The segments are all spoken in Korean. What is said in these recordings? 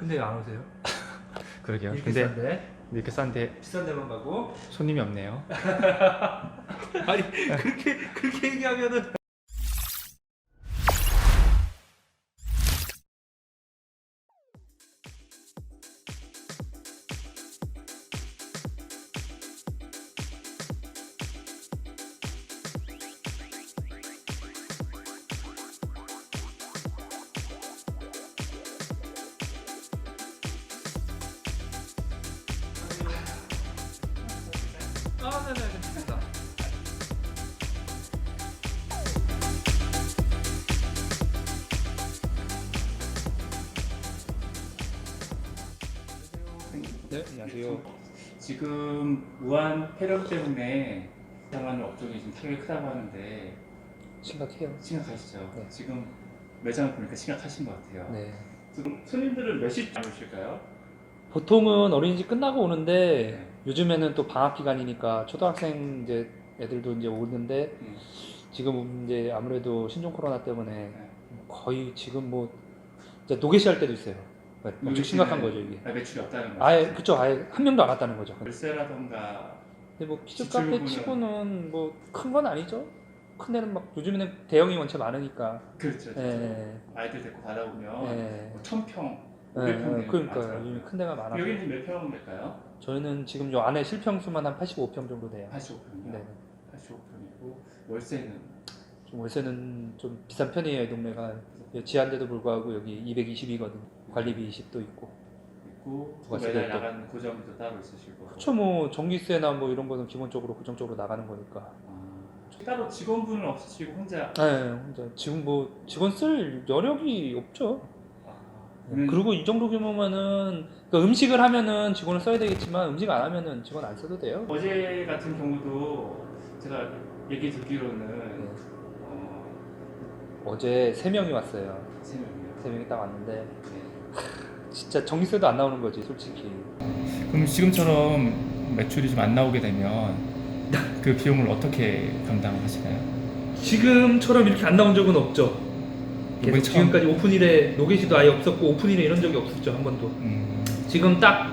근데 왜 안 오세요? 그러게요. 이렇게 근데 싼데 이렇게 싼데 비싼 데만 가고 손님이 없네요. 아니 그렇게 그렇게 얘기하면은 아 네네 괜찮습니다. 네, 안녕하세요. 지금 우한 폐렴 때문에 당하는 업종이 지금 타격이 크다고 하는데 심각해요. 심각하시죠? 네. 지금 매장을 보니까 심각하신 것 같아요. 네. 지금 손님들은 몇 시쯤 오실까요? 보통은 어린이집 끝나고 오는데 네. 요즘에는 또 방학 기간이니까 초등학생 이제 애들도 이제 오는데 음. 지금 이제 아무래도 신종 코로나 때문에 네. 거의 지금 뭐 진짜 노게시 할 때도 있어요. 엄청 노게시는 심각한 거죠 이게. 아, 매출이 없다는 거죠. 아예 그쵸 아예 한 명도 안 왔다는 거죠. 월세라던가 근데 뭐 키즈 카페 치고는 뭐 큰 건 아니죠. 큰 데는 막 요즘에는 대형이 원체 많으니까. 그렇죠. 예. 아이들 데리고 가다 보면 예. 뭐 천평, 예, 오백 평 예, 되는 그러니까 많더라고요. 요즘 큰 데가 많아서 여기는 몇평 될까요? 저희는 지금 요 안에 실평수만 한 85평 정도 돼요. 85평이요. 네. 85평이고 월세는 좀 월세는 좀 비싼 편이에요 이 동네가 지한데도 불구하고 여기 220이거든 관리비 20도 있고 있고 매달. 나가는 고정비도 따로 있으시고. 그쵸 뭐 전기세나 뭐 이런 거는 기본적으로 고정적으로 나가는 거니까 아, 따로 직원분은 없으시고 혼자 네 혼자 지금 뭐 직원 쓸 여력이 없죠 아, 네, 그러면 그리고 이 정도 규모면은 그러니까 음식을 하면은 직원을 써야 되겠지만 음식 안 하면은 직원 안 써도 돼요 어제 같은 경우도 제가 얘기 네. 듣기로는 어, 어제 세 명이 왔어요 세 명이요. 세 명이 딱 왔는데 네. 진짜 전기세도 안 나오는 거지 솔직히 그럼 지금처럼 매출이 좀 안 나오게 되면 그 비용을 어떻게 감당하시나요? 지금처럼 이렇게 안 나온 적은 없죠. 계속 처음- 지금까지 오픈일에 노게시도 아예 없었고 오픈일에 이런 적이 없었죠 한 번도. 음, 지금 딱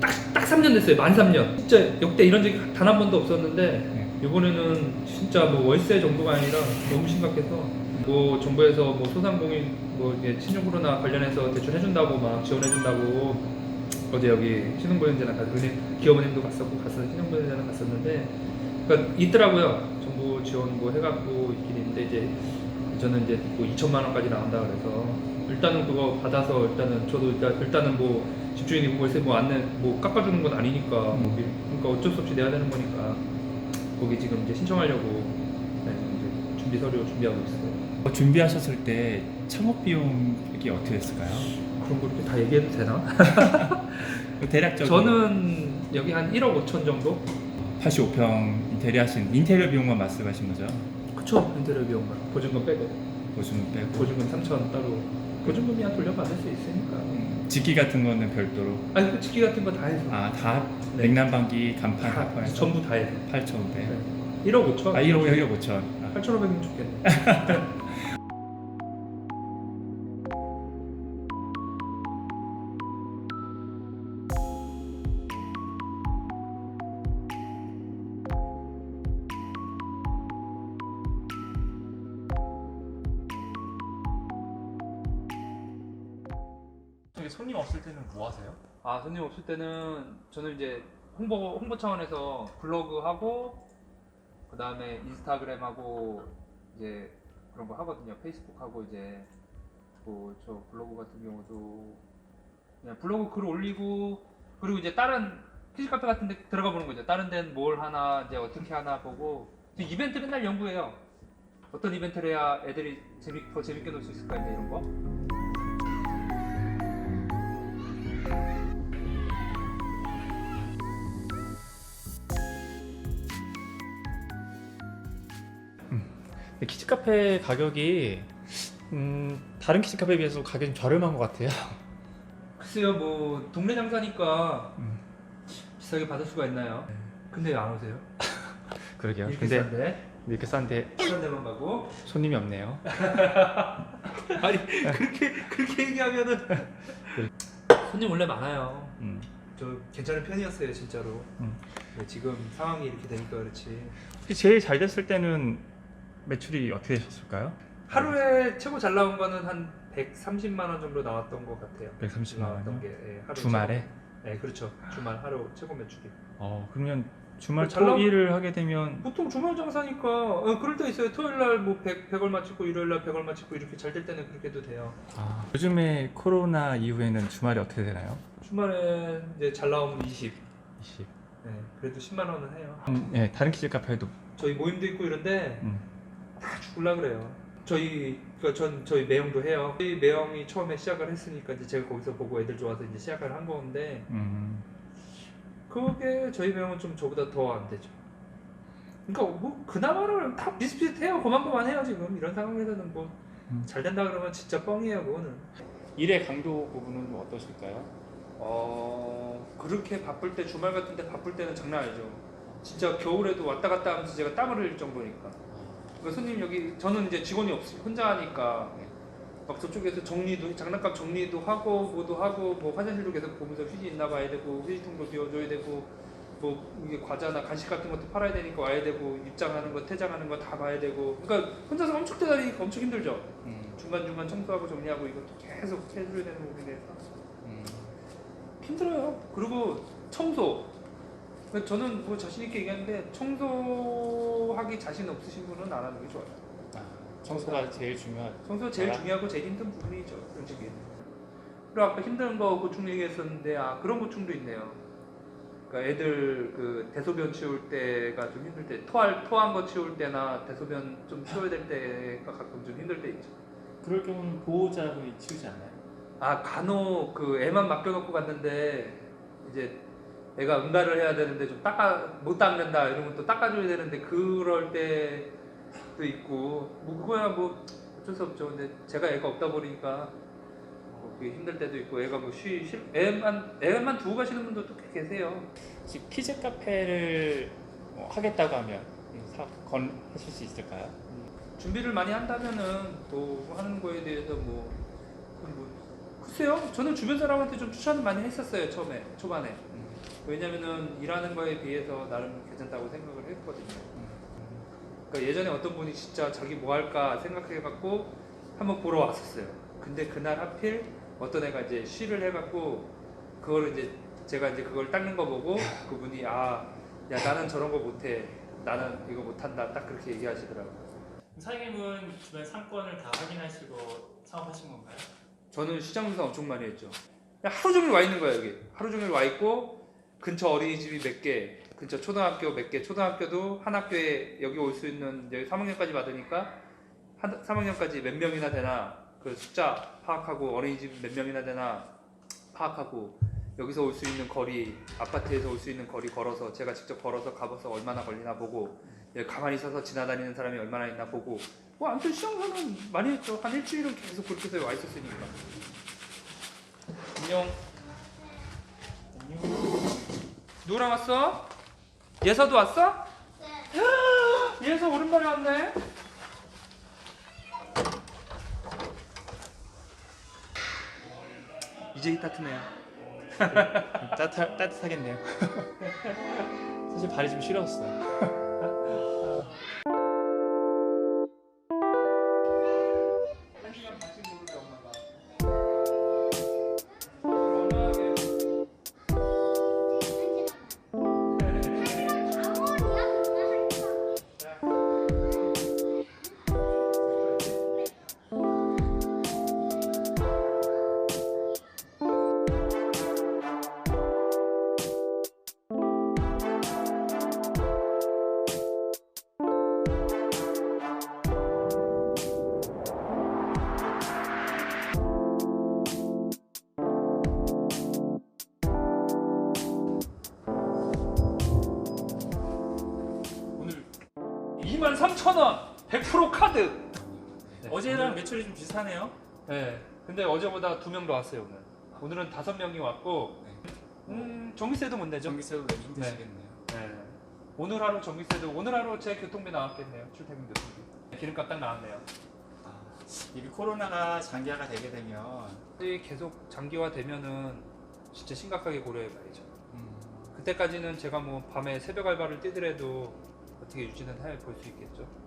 딱 딱 3년 됐어요. 만 3년. 진짜 역대 이런 적이 단 한 번도 없었는데 네. 이번에는 진짜 뭐 월세 정도가 아니라 너무 심각해서 뭐 정부에서 뭐 소상공인 뭐 이제 신종 코로나 관련해서 대출 해준다고 막 지원해준다고 어제 여기 신흥보현재나 가서 은행 기업은행도 갔었고 가서 신흥보현재나 갔었는데 그러니까 있더라고요. 정부 지원 뭐 해갖고 있긴 있는데 이제 저는 이제 뭐 2천만 원까지 나온다 그래서 일단은 그거 받아서 일단은 저도 일단 일단은 뭐 집주인이 월세 뭐 안내 뭐 깎아주는 건 아니니까 뭐 미- 그러니까 어쩔 수 없이 내야 되는 거니까 거기 지금 이제 신청하려고 네, 이제 준비 서류 준비하고 있어요. 어, 준비하셨을 때 창업 비용이 어떻게 됐을까요? 그런 거 이렇게 다 얘기해도 되나? 그 대략적으로 저는 여기 한 1억 5천 정도? 85평 인테리어 하신 인테리어 비용만 말씀하신 거죠? 그쵸 인테리어 비용만 보증금 빼고. 보증금 빼고. 보증금 3천 따로. 보증금이야 돌려받을 수 있으니까. 음, 직기 같은 거는 별도로? 아니 그 직기 같은 거 다 해서. 아다? 네. 냉난방기 간판 다, 합판해서? 전부 다 해서. 8,500 네. 1억 5천? 아 1억 1억 5천. 아, 8,500이면 좋겠네 손님 없을 때는 뭐 하세요? 아 손님 없을 때는 저는 이제 홍보 홍보 차원에서 블로그 하고 그 다음에 인스타그램 하고 이제 그런 거 하거든요. 페이스북 하고 이제 뭐 저 블로그 같은 경우도 그냥 블로그 글 올리고 그리고 이제 다른 키즈 카페 같은 데 들어가 보는 거죠. 다른 데는 뭘 하나 이제 어떻게 하나 보고 저 이벤트 맨날 연구해요. 어떤 이벤트를 해야 애들이 재밌 더 재밌게 놀 수 있을까 이제 이런 거. 키즈 카페 가격이 음, 다른 키즈 카페에 비해서 가격이 좀 저렴한 것 같아요 글쎄요 뭐 동네 장사니까 음. 비싸게 받을 수가 있나요? 근데 왜 안 오세요? 그러게요 이렇게 근데 싼데 이렇게 싼데 비싼 데만 가고 손님이 없네요 아니 그렇게 그렇게 얘기하면은 손님 원래 많아요. 음. 저 괜찮은 편이었어요 진짜로. 음. 네, 지금 상황이 이렇게 되니까 그렇지. 혹시 제일 잘 됐을 때는 매출이 어떻게 되셨을까요? 하루에 최고 잘 나온 거는 한 130만 원 정도 나왔던 것 같아요. 130만 나왔던 원이요? 게 예, 하루 주말에? 최고. 네 그렇죠. 주말 하루 최고 매출이. 어 그러면 주말 잘 나오- 토일을 하게 되면 보통 주말 장사니까 어, 그럴 때 있어요. 토요일 날뭐 100, 100 얼마 찍고 일요일 날 100 얼마 찍고 이렇게 잘 될 때는 그렇게도 돼요. 아, 요즘에 코로나 이후에는 주말이 어떻게 되나요? 주말에 이제 잘 나오면 20. 20. 네, 그래도 10만 원은 해요. 음, 네, 다른 키즈 카페도 저희 모임도 있고 이런데 음. 다 죽을라 그래요. 저희 그러니까 전 저희 매형도 해요. 저희 매형이 처음에 시작을 했으니까 이제 제가 거기서 보고 애들 좋아서 이제 시작을 한 건데 음. 그게 저희 매형은 좀 저보다 더 안 되죠. 그러니까 뭐 그나마는 다 비슷비슷해요. 고만고만 해요 지금 이런 상황에서는 뭐잘 음. 된다 그러면 진짜 뻥이에요 그거는. 일의 강도 부분은 좀 어떠실까요? 어 그렇게 바쁠 때 주말 같은 때 바쁠 때는 장난 아니죠. 진짜 겨울에도 왔다 갔다 하면서 제가 땀을 흘릴 정도니까. 그 손님 여기 저는 이제 직원이 없어요. 혼자 하니까 막 저쪽에서 정리도 장난감 정리도 하고 뭐도 하고 뭐 화장실도 계속 보면서 휴지 있나 봐야 되고 휴지통도 비워줘야 되고 뭐 이게 과자나 간식 같은 것도 팔아야 되니까 와야 되고 입장하는 거 퇴장하는 거 다 봐야 되고 그러니까 혼자서 엄청 대다니니까 엄청 힘들죠. 음. 중간 중간 청소하고 정리하고 이것도 계속 해줘야 되는 부분에서 음. 힘들어요. 그리고 청소. 그러니까 저는 뭐 자신 있게 얘기하는데 청소하기 자신 없으신 분은 안 하는 게 좋아요. 아, 청소가 제일 중요하죠. 청소 제일 내가? 중요하고 제일 힘든 부분이죠, 솔직히. 그리고 아까 힘든 거 고충 얘기했었는데 아 그런 고충도 있네요. 그러니까 애들 그 대소변 치울 때가 좀 힘들 때 토할 토한 거 치울 때나 대소변 좀 치워야 될 때가 가끔 좀 힘들 때 있죠. 그럴 경우는 보호자분이 치우지 않나요? 아 간혹 그 애만 맡겨놓고 갔는데 이제 애가 응가를 해야 되는데 좀 닦아 못 닦는다 이러면 또 닦아줘야 되는데 그럴 때 도 있고 뭐 그거야 뭐 어쩔 수 없죠 근데 제가 애가 없다 보니까 뭐 그게 힘들 때도 있고 애가 뭐 쉬 쉬 애만 애만 두고 가시는 분도 또꽤 계세요 혹시 키즈 카페를 뭐 하겠다고 하면 사, 건 하실 수 있을까요? 준비를 많이 한다면은 또 하는 거에 대해서 뭐, 뭐 글쎄요 저는 주변 사람한테 좀 추천을 많이 했었어요 처음에 초반에 음. 왜냐면은 일하는 거에 비해서 나름 괜찮다고 생각을 했거든요. 그러니까 예전에 어떤 분이 진짜 자기 뭐 할까 생각해갖고 한번 보러 왔었어요. 근데 그날 하필 어떤 애가 이제 쉬를 해갖고 그거를 이제 제가 이제 그걸 닦는 거 보고 그분이 아, 야 나는 저런 거 못해. 나는 이거 못한다. 딱 그렇게 얘기하시더라고요. 사장님은 주변 상권을 다 확인하시고 사업하신 건가요? 저는 시장 조사 엄청 많이 했죠. 그냥 하루 종일 와 있는 거예요 여기. 하루 종일 와 있고 근처 어린이집이 몇 개, 근처 초등학교 몇 개, 초등학교도 한 학교에 여기 올 수 있는 여기 3학년까지 받으니까 한 3학년까지 몇 명이나 되나? 그 숫자 파악하고 어린이집 몇 명이나 되나 파악하고 여기서 올 수 있는 거리 아파트에서 올 수 있는 거리 걸어서 제가 직접 걸어서 가봐서 얼마나 걸리나 보고 여기 가만히 서서 지나다니는 사람이 얼마나 있나 보고. 뭐 아무튼 시장사는 많이 했죠. 한 일주일은 계속 그렇게 해서 와 있었으니까. 안녕. 안녕. 누구랑 왔어? 예서도 왔어? 네. 예서 오랜만에 왔네. 이제 이 따뜻해요. 따뜻, 따뜻하겠네요. 사실 발이 좀 시렸어 6만 3천 원. 100% 카드. 네, 어제랑 오늘- 매출이 좀 비슷하네요. 네. 근데 어제보다 두 명 더 왔어요 오늘. 오늘은 다섯 명이 왔고. 네. 음 전기세도 못 내죠. 전기세도 내기 힘드시겠네요. 네. 네. 오늘 하루 전기세도 오늘 하루 제 교통비 나왔겠네요. 출퇴근 교통비. 기름값 딱 나왔네요. 아, 이 코로나가 장기화가 되게 되면 계속 장기화되면은 진짜 심각하게 고려해봐야죠. 음. 그때까지는 제가 뭐 밤에 새벽 알바를 뛰더라도 어떻게 유지는 할 볼 수 있겠죠.